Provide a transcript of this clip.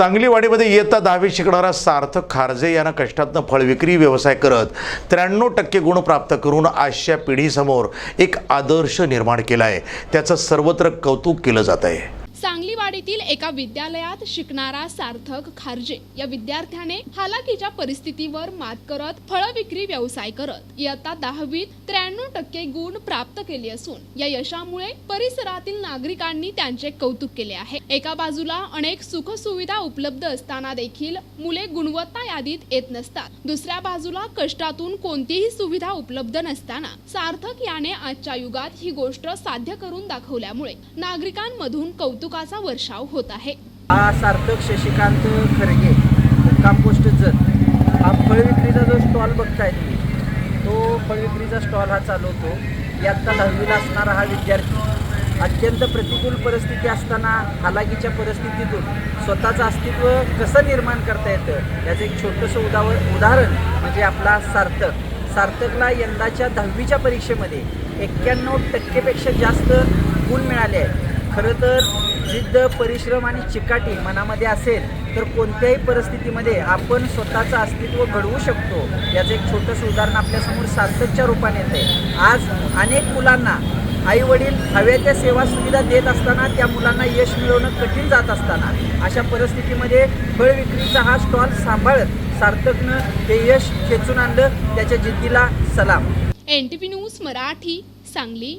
सांगलीवाडीमध्ये इयत्ता दहावी शिकणारा सार्थक खारजे यांना कष्टातनं फळविक्री व्यवसाय करत त्र्याण्णव टक्के गुण प्राप्त करून आजच्या पिढीसमोर एक आदर्श निर्माण केला आहे त्याचं सर्वत्र कौतुक केलं जात आहे सांगलीवाडीतील एका विद्यालयात शिकणारा सार्थक खारजे या विद्यार्थ्याने हालाकीच्या परिस्थितीवर मात करत फळ विक्री व्यवसाय करत इयत्ता दहावीत त्र्याण्णव टक्के गुण प्राप्त केले असून या यशामुळे परिसरातील नागरिकांनी त्यांचे कौतुक केले आहे. एका बाजूला अनेक सुखसुविधा उपलब्ध असताना देखील मुले गुणवत्ता यादीत येत नसतात. दुसऱ्या बाजूला कष्टातून कोणतीही सुविधा उपलब्ध नसताना सार्थक याने आजच्या युगात ही गोष्ट साध्य करून दाखवल्यामुळे नागरिकांमधून कौतुकाचे वर्षाव होत आहे. हा सार्थक शशिकांत खरगे मुक्काम पोस्ट जत. हा फळ विक्रीचा जो स्टॉल बघताय तुम्ही तो फळ विक्रीचा स्टॉल हा चालवतो. यातला दहावीला असणारा हा विद्यार्थी. अत्यंत प्रतिकूल परिस्थिती असताना हालाकीच्या परिस्थितीतून स्वतःचं अस्तित्व कसं निर्माण करता येतं याचं एक छोटंसं उदाहरण उदाहरण म्हणजे आपला सार्थक. सार्थकला यंदाच्या दहावीच्या परीक्षेमध्ये एक्क्याण्णव टक्केपेक्षा जास्त गुण मिळाले आहेत. खरं तर जिद्द परिश्रम आणि चिकाटी मनामध्ये असेल तर कोणत्याही परिस्थितीमध्ये आपण स्वतःचं अस्तित्व घडवू शकतो. याचं एक छोटंसं उदाहरण आपल्यासमोर सार्थकच्या रूपाने येते आज अनेक मुलांना आई वडील हव्या त्या सेवा सुविधा देत असताना त्या मुलांना यश मिळवणं कठीण जात असताना अशा परिस्थितीमध्ये फळ विक्रीचा हा स्टॉल सांभाळत सार्थकनं ते यश खेचून आणलं त्याच्या जिद्दीला सलाम. N T P news Marathi Sangli.